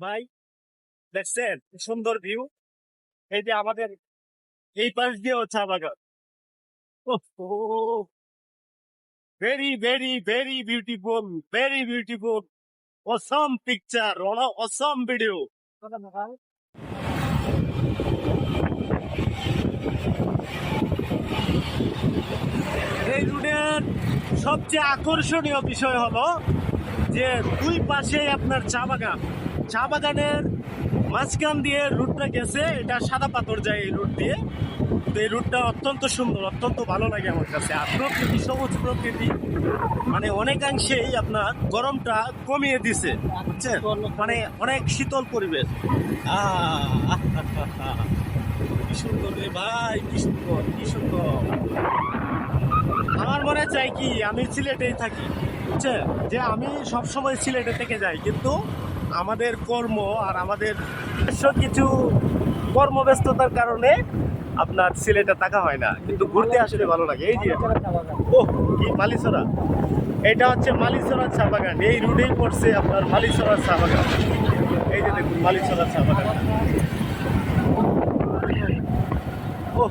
ভাই, দেখছেন? সুন্দর ভিউ এই যে আমাদের এই পাশ দিয়েও চা বাগান very very very beautiful very beautiful Assam picture Assam video এই রুটের সবচেয়ে আকর্ষণীয় বিষয় হলো যে দুই পাশে আপনার চা বাগান। চা বাগানের মাঝখান দিয়ে রুটটা গেছে, এটা সাদা পাথর যায় এই রুট দিয়ে। তো এই রুটটা অত্যন্ত সুন্দর, অত্যন্ত ভালো লাগে আমার কাছে। আর প্রকৃতি, সবুজ প্রকৃতি মানে অনেকাংশেই আপনার গরমটা কমিয়ে দিছে, বুঝছেন? মানে অনেক শীতল পরিবেশ। কি সুন্দর রে ভাই, কি সুন্দর কি সুন্দর। আমার মনে চাই কি, আমি সিলেটেই থাকি, বুঝছেন? যে আমি সবসময় সিলেটে থেকে যাই, কিন্তু আমাদের কর্ম আর আমাদের কিছু কর্মব্যস্ততার কারণে আপনার সিলেটে থাকা হয় না। কিন্তু ঘুরতে আসলে ভালো লাগে। এই যে ও কি মালিসরা। এটা হচ্ছে মালিসরা চা বাগান। এই রুটেই পড়ছে আপনার মালিসরা চা বাগান। এই যে দেখুন, মালিসরা চা বাগান। ও